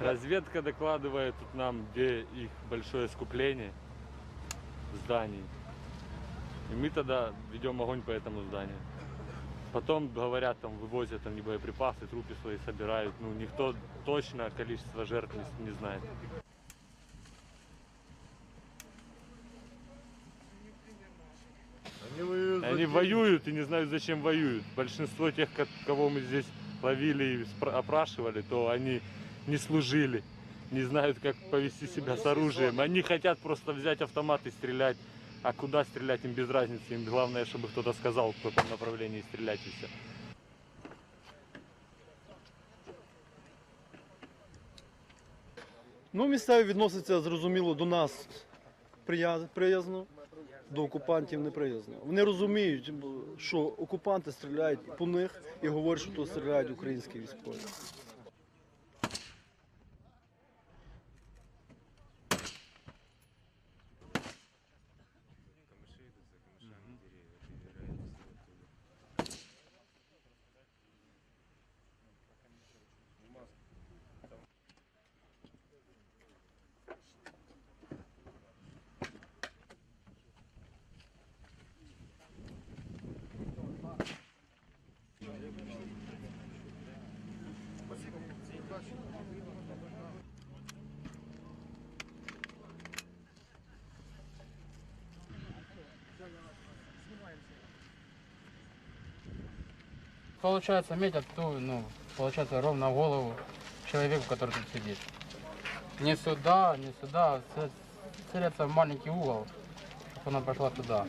Разведка докладывает тут нам, где их большое скупление зданий. И мы тогда ведем огонь по этому зданию. Потом, говорят, там вывозят они боеприпасы, трупы свои собирают. Ну, никто точно количество жертв не, не знает. Они воюют Они воюют и не знают, зачем воюют. Большинство тех, ко- кого мы здесь ловили и опрашивали, то они не служили, не знают, как повести себя с оружием. Они хотят просто взять автомат и стрелять. А куда стрелять им без разницы. Им главное, чтобы кто-то сказал, в каком направлении стрелять и все. Ну, місцеві відносяться зрозуміло до нас прия- приязно, до окупантів неприязно. Вони розуміють, що окупанти стріляють по них і говорять, що то стріляють українські військові. Получается, метят ту, ну, получается, ровно в голову человеку, который тут сидит. Не сюда, не сюда, а целятся в маленький угол, чтобы она пошла туда.